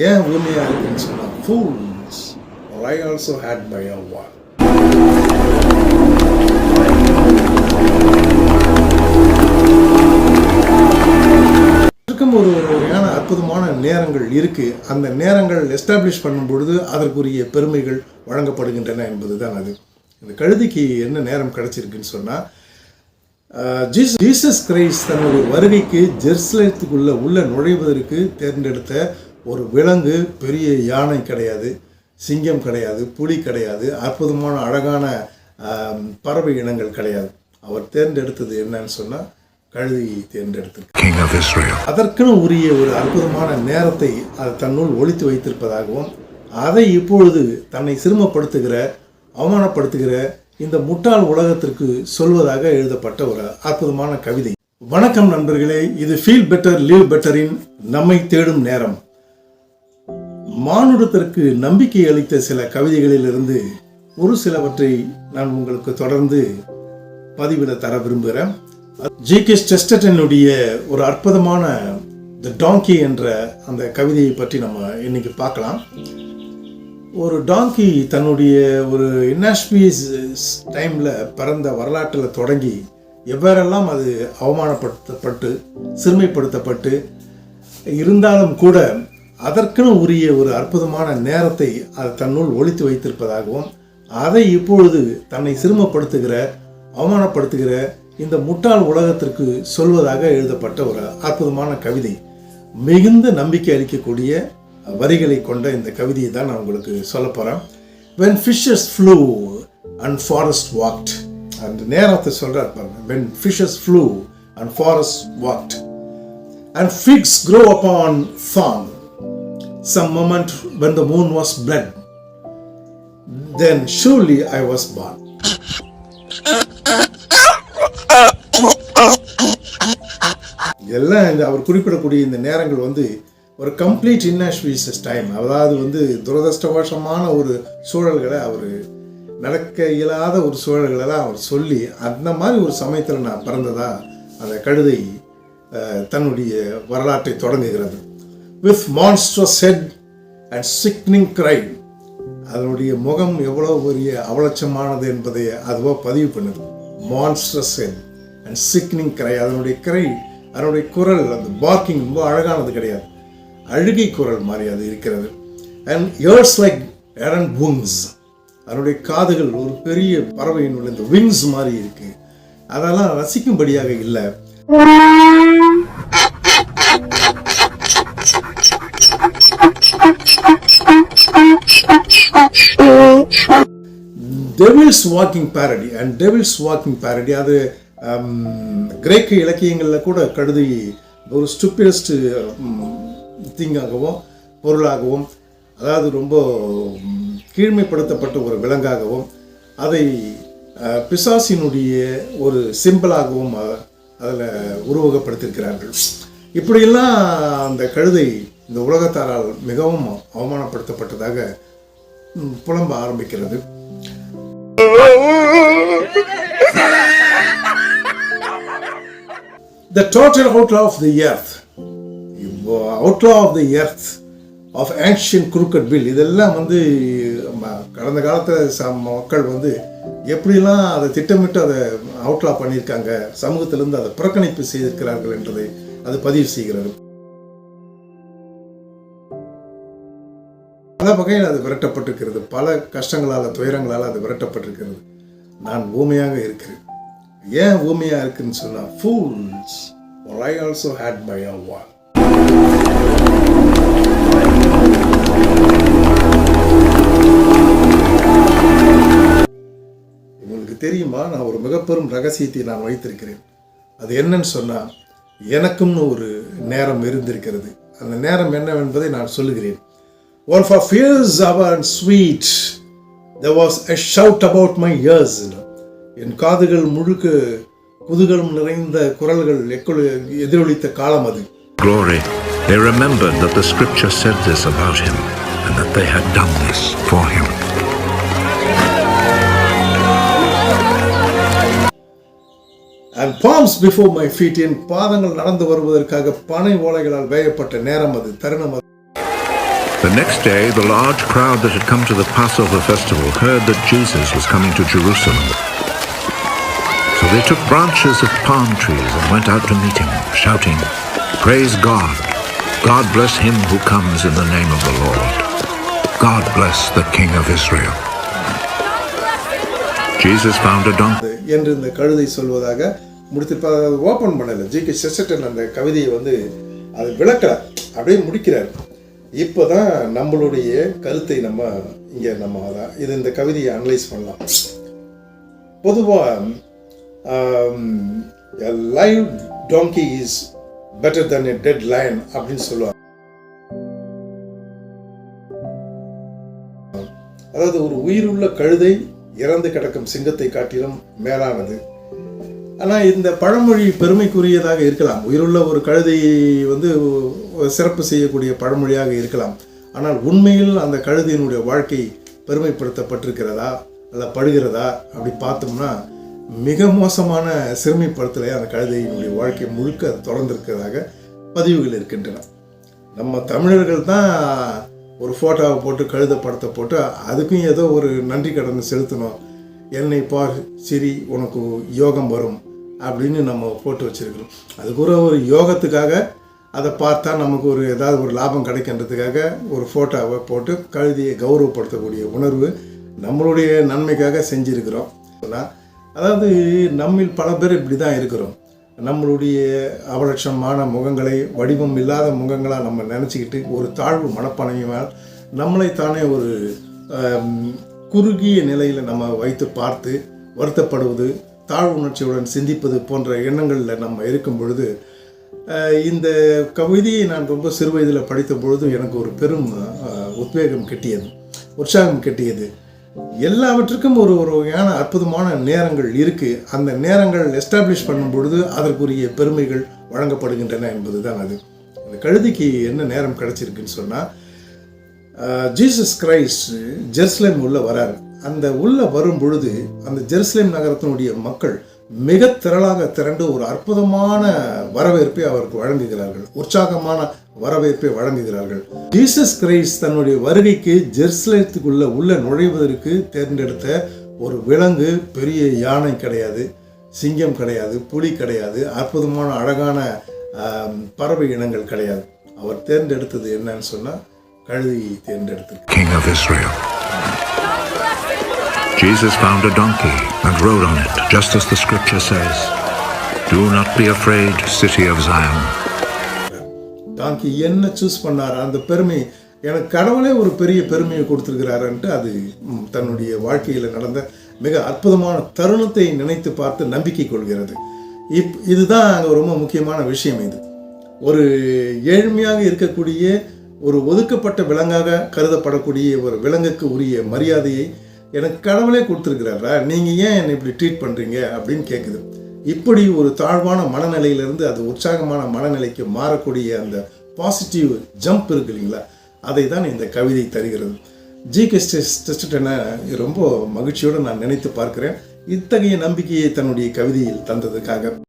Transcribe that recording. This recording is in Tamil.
ஏன் உரிமையாக இருக்குன்னு சொன்னால் fools I also had my hour இருக்கும் ஒரு வகையான அற்புதமான நேரங்கள் இருக்குது அந்த நேரங்கள் எஸ்டாப்ளிஷ் பண்ணும் பொழுது அதற்குரிய பெருமைகள் வழங்கப்படுகின்றன என்பது தான் அது. இந்த கழுதிக்கு என்ன நேரம் கிடைச்சிருக்குன்னு சொன்னால் ஜீஸ் ஜீசஸ் கிரைஸ்ட் தன்னுடைய வருகைக்கு ஜெருசலேத்துக்குள்ள உள்ள நுழைவதற்கு தேர்ந்தெடுத்த ஒரு விலங்கு பெரிய யானை கிடையாது சிங்கம் கிடையாது புலி கிடையாது அற்புதமான அழகான பறவை இனங்கள் கிடையாது. அவர் தேர்ந்தெடுத்தது என்னன்னு சொன்னால் கழுதியை Israel. அதற்குன்னு உரிய ஒரு அற்புதமான நேரத்தை அது தன்னுள் ஒழித்து வைத்திருப்பதாகவும் அதை இப்பொழுது தன்னை சிறுமப்படுத்துகிற அவமானப்படுத்துகிற இந்த முட்டாள் உலகத்திற்கு சொல்வதாக எழுதப்பட்ட ஒரு அற்புதமான கவிதை. வணக்கம் நண்பர்களே இது ஃபீல் பெட்டர் லீவ் பெட்டரின் நம்மை தேடும் நேரம். மானுடத்திற்கு நம்பிக்கை அளித்த சில கவிதைகளிலிருந்து ஒரு சிலவற்றை நான் உங்களுக்கு தொடர்ந்து பதிவிட தர விரும்புகிறேன். ஜி. கே. ஸ்டெஸ்டனுடைய ஒரு அற்புதமான த டாங்கி என்ற அந்த கவிதையை பற்றி நம்ம இன்னைக்கு பார்க்கலாம். ஒரு டாங்கி தன்னுடைய ஒரு இன்னாஸ்பீஸ் டைமில் பிறந்த வரலாற்றில் தொடங்கி எவ்வாறெல்லாம் அது அவமானப்படுத்தப்பட்டு சிறுமைப்படுத்தப்பட்டு இருந்தாலும் கூட அதற்குன்னு உரிய ஒரு அற்புதமான நேரத்தை அது தன்னுள் ஒழித்து வைத்திருப்பதாகவும் அதை இப்பொழுது தன்னை சிரமப்படுத்துகிற அவமானப்படுத்துகிற இந்த முட்டாள் உலகத்திற்கு சொல்வதாக எழுதப்பட்ட ஒரு அற்புதமான கவிதை. மிகுந்த நம்பிக்கை அளிக்கக்கூடிய வரிகளை கொண்ட இந்த கவிதையை தான் நான் உங்களுக்கு சொல்ல போகிறேன் when fishes flew and forest walked அந்த நேரத்தை சொல்கிறார் பாருங்க. When fishes flew and forest walked and figs grow upon thorn some moment when the moon was blood then surely I was born. எல்லாம் இந்த அவர் குறிப்பிடக்கூடிய இந்த நேரங்கள் வந்து ஒரு கம்ப்ளீட் இன்னாஸ்பீசஸ் டைம் அதாவது வந்து துரதிருஷ்டவசமான ஒரு சூழல்களை அவர் நடக்க இயலாத ஒரு சூழல்களெல்லாம் அவர் சொல்லி அந்த மாதிரி ஒரு சமயத்தில் நான் பிறந்ததாக அந்த கழுதை தன்னுடைய வரலாற்றை தொடங்குகிறது. With monster head and sickening cry அதனுடைய முகம் எவ்வளோ பெரிய அவலட்சமானது என்பதை அதுவோ பதிவு பண்ணுது. Monster head and sickening cry அதனுடைய கிரை அதனுடைய குரல் அந்த பார்க்கிங் ரொம்ப அழகானது கிடையாது. அழுகை குரல் மாதிரி அது இருக்கிறது. அண்ட் இயர்ஸ் லைக் ஏரன் பூங்ஸ் அதனுடைய காதுகள் ஒரு பெரிய பறவையினுள்ள இந்த விங்ஸ் மாதிரி இருக்குது அதெல்லாம் ரசிக்கும்படியாக இல்லை. Devil's walking parody and devil's walking parody அது um, கிரேக்க இலக்கியங்களில் கூட கழுதை ஒரு ஸ்டூப்பிடஸ்ட் திங்காகவும் பொருளாகவும் அதாவது ரொம்ப um, கீழ்மைப்படுத்தப்பட்ட ஒரு விலங்காகவும் அதை பிசாசினுடைய ஒரு சிம்பிளாகவும் அதில் உருவகப்படுத்தியிருக்கிறார்கள் இப்படியெல்லாம் அந்த கழுதை இந்த உலகத்தாரால் மிகவும் அவமானப்படுத்தப்பட்டதாக புலம்ப ஆரம்பிக்கிறது. The total outlaw of the earth, outlaw of the earth of ancient crooked bill. இதெல்லாம் வந்து கடந்த காலத்தில் ச மக்கள் வந்து எப்படிலாம் அதை திட்டமிட்டு அதை அவுட்லா பண்ணியிருக்காங்க சமூகத்திலிருந்து அதை புறக்கணிப்பு செய்திருக்கிறார்கள் என்றதை அது பதிவு செய்கிறது. பல வகையில் அது விரட்டப்பட்டிருக்கிறது. பல கஷ்டங்களால் துயரங்களால் அது விரட்டப்பட்டிருக்கிறது. நான் ஊமையாக இருக்கிறேன். ஏன் ஊமையாக இருக்குன்னு சொன்னால் fools for also had had my உங்களுக்கு தெரியுமா நான் ஒரு மிகப்பெரும் ரகசியத்தை நான் வைத்திருக்கிறேன். அது என்னன்னு சொன்னால் எனக்கும்னு ஒரு நேரம் இருந்திருக்கிறது. அந்த நேரம் என்னவென்பதை நான் சொல்லுகிறேன். One for hour and sweet there was a shout about my ears. என் காதுகள் முழுக்க குதூகலம் நிறைந்த குரல்கள் எக்கொழு எதிரொலித்த காலம் அது Glory. They remembered that the scripture said this about him and that they had done this for him. And palms before my feet என் பாதங்கள் நடந்து வருவதற்காக பனை ஓலைகளால் வேயப்பட்ட நேரம் அது தருணம் அது The next day, the large crowd that had come to the Passover festival heard that Jesus was coming to Jerusalem. So they took branches of palm trees and went out to meet him, shouting, Praise God! God bless him who comes in the name of the Lord. God bless the King of Israel. Jesus found a donkey. என்று இந்த கழுதை சொல்வதாக முடித்து ஓப்பன் பண்ணல ஜி கே செஸ்டன் அந்த கவிதையை வந்து அதை விளக்கல அப்படியே முடிக்கிறார் இப்போ தான் நம்மளுடைய கருத்தை நம்ம இங்கே நம்ம அதான் இது இந்த கவிதையை அனலைஸ் பண்ணலாம். பொதுவாக live donkey is better than a dead lion அப்படின்னு சொல்லுவாங்க. அதாவது ஒரு உயிருள்ள கழுதை இறந்து கிடக்கும் சிங்கத்தை காட்டிலும் மேலானது. ஆனால் இந்த பழமொழி பெருமைக்குரியதாக இருக்கலாம். உயிருள்ள ஒரு கழுதையை வந்து சிறப்பு செய்யக்கூடிய பழமொழியாக இருக்கலாம். ஆனால் உண்மையில் அந்த கழுதையினுடைய வாழ்க்கை பெருமைப்படுத்தப்பட்டிருக்கிறதா? அல்ல படுகிறதா? அப்படி பார்த்தோம்னா மிக மோசமான சிறுமைப்படுத்தலை அந்த கழுதையினுடைய வாழ்க்கை முழுக்க தொடர்ந்திருக்கிறதாக பதிவுகள் இருக்கின்றன. நம்ம தமிழர்கள் தான் ஒரு ஃபோட்டோவை போட்டு கழுத படத்தை போட்டு அதுக்கும் ஏதோ ஒரு நன்றி கடன் செலுத்தணும். என்னை பார் சிரி உனக்கு யோகம் வரும். அப்படின்னு நம்ம போட்டு வச்சிருக்கிறோம். அது ஒரு யோகத்துக்காக அதை பார்த்தா நமக்கு ஒரு ஏதாவது ஒரு லாபம் கிடைக்கின்றதுக்காக ஒரு ஃபோட்டோவை போட்டு கழுதியை கௌரவப்படுத்தக்கூடிய உணர்வு நம்மளுடைய நன்மைக்காக செஞ்சுருக்கிறோம். அதாவது நம்மில் பல பேர் இப்படி தான் இருக்கிறோம். நம்மளுடைய அவலட்சமான முகங்களை வடிவம் இல்லாத முகங்களாக நம்ம நினச்சிக்கிட்டு ஒரு தாழ்வு மனப்பான்மையால் நம்மளை தானே ஒரு குறுகிய நிலையில் நம்ம வைத்து பார்த்து வருத்தப்படுவது தாழ்வு உணர்ச்சியுடன் சிந்திப்பது போன்ற எண்ணங்களில் நம்ம இருக்கும் பொழுது இந்த கவிதையை நான் ரொம்ப சிறு வயதில் படித்த பொழுது எனக்கு ஒரு பெரும் உத்வேகம் கிட்டியது உற்சாகம் கிட்டியது. எல்லாவற்றுக்கும் ஒரு ஒரு வகையான அற்புதமான நேரங்கள் இருக்குது அந்த நேரங்கள் எஸ்டாப்ளிஷ் பண்ணும் பொழுது அதற்குரிய பெருமைகள் வழங்கப்படுகின்றன என்பது தான் அது. அந்த கழுதிக்கு என்ன நேரம் கிடச்சிருக்குன்னு சொன்னால் ஜீசஸ் கிரைஸ்ட் ஜெருசலேம் உள்ள வராரு. அந்த உள்ள வரும் பொழுது அந்த ஜெருசலேம் நகரத்தினுடைய மக்கள் மிக திரளாக திரண்டு ஒரு அற்புதமான வரவேற்பை அவருக்கு வழங்குகிறார்கள். உற்சாகமான வரவேற்பை வழங்குகிறார்கள். ஜீசஸ் கிரைஸ்ட் தன்னுடைய வருகைக்கு ஜெருசலேத்துக்குள்ள உள்ள நுழைவதற்கு தேர்ந்தெடுத்த ஒரு விலங்கு பெரிய யானை கிடையாது சிங்கம் கிடையாது புலி கிடையாது அற்புதமான அழகான பறவை இனங்கள் கிடையாது. அவர் தேர்ந்தெடுத்தது என்னன்னு சொன்னால் கழுதையை தேர்ந்தெடுத்திருக்கார் King of Israel. Jesus found a donkey and rode on it, just as the scripture says. Do not be afraid, city of Zion. டாங்கி என்ன சூஸ் பண்ணார் அந்த பெருமை எனக்கு கடவுளே ஒரு பெரிய பெருமையை கொடுத்துருக்கிறாருன்ட்டு அது தன்னுடைய வாழ்க்கையில் நடந்த மிக அற்புதமான தருணத்தை நினைத்து பார்த்து நம்பிக்கை கொள்கிறது இப் இதுதான் அங்கே ரொம்ப முக்கியமான விஷயம் இது ஒரு ஏழ்மையாக இருக்கக்கூடிய ஒரு ஒதுக்கப்பட்ட விலங்காக கருதப்படக்கூடிய ஒரு விலங்குக்கு உரிய மரியாதையை எனக்கு கடவுளே கொடுத்துருக்குறாரா? நீங்கள் ஏன் என்னை இப்படி ட்ரீட் பண்ணுறீங்க அப்படின்னு கேட்குது இப்படி ஒரு தாழ்வான மனநிலையிலிருந்து அது உற்சாகமான மனநிலைக்கு மாறக்கூடிய அந்த பாசிட்டிவ் ஜம்ப் இருக்கு இல்லைங்களா? அதை தான் இந்த கவிதை தருகிறது. ஜி கே ரொம்ப மகிழ்ச்சியோடு நான் நினைத்து பார்க்கிறேன். இத்தகைய நம்பிக்கையை தன்னுடைய கவிதையில் தந்ததுக்காக.